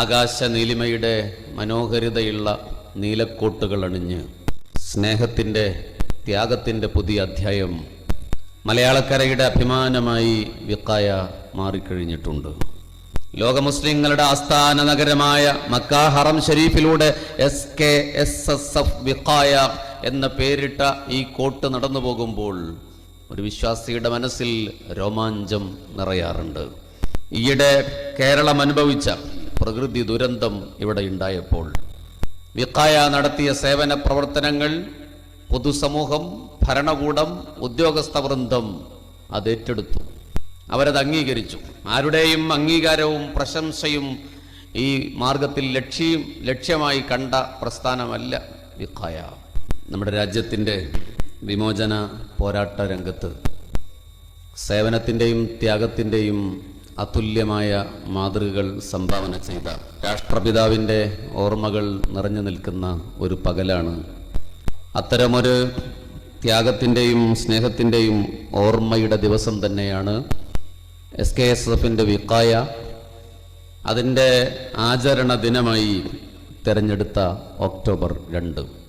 ആകാശ നീലിമയുടെ മനോഹരിതയുള്ള നീലക്കോട്ടുകൾ അണിഞ്ഞ് സ്നേഹത്തിന്റെ ത്യാഗത്തിന്റെ പുതിയ അധ്യായം മലയാളക്കരയുടെ അഭിമാനമായി വിക്കായ മാറിക്കഴിഞ്ഞിട്ടുണ്ട്. ലോക മുസ്ലിങ്ങളുടെ ആസ്ഥാന നഗരമായ മക്ക ഹറം ഷരീഫിലൂടെ S K S S F Vikaya എന്ന പേരിട്ട ഈ കോട്ട് നടന്നു പോകുമ്പോൾ ഒരു വിശ്വാസിയുടെ മനസ്സിൽ രോമാഞ്ചം നിറയാറുണ്ട്. ഈയിടെ കേരളം അനുഭവിച്ച പ്രകൃതി ദുരന്തം ഇവിടെ ഉണ്ടായപ്പോൾ. വിക്കായ നടത്തിയ സേവന പ്രവർത്തനങ്ങൾ പൊതുസമൂഹം ഭരണകൂടം ഉദ്യോഗസ്ഥ വൃന്ദം അത് ഏറ്റെടുത്തു. അവരത് അംഗീകരിച്ചു. ആരുടെയും അംഗീകാരവും പ്രശംസയും ഈ മാർഗത്തിൽ ലക്ഷ്യം ലക്ഷ്യമായി കണ്ട പ്രസ്ഥാനമല്ല വിക്കായ നമ്മുടെ രാജ്യത്തിന്റെ വിമോചന പോരാട്ട രംഗത്ത് സേവനത്തിന്റെയും ത്യാഗത്തിന്റെയും അതുല്യമായ മാതൃകകൾ സംഭാവന ചെയ്ത രാഷ്ട്രപിതാവിന്റെ ഓർമ്മകൾ നിറഞ്ഞു നിൽക്കുന്ന ഒരു പകലാണ്. അത്തരമൊരു ത്യാഗത്തിന്റെയും സ്നേഹത്തിന്റെയും ഓർമ്മയുടെ ദിവസം തന്നെയാണ് എസ് കെ എസ് എഫിന്റെ വിക്കായ. അതിന്റെ ആചരണ ദിനമായി തിരഞ്ഞെടുത്ത ഒക്ടോബർ രണ്ട്.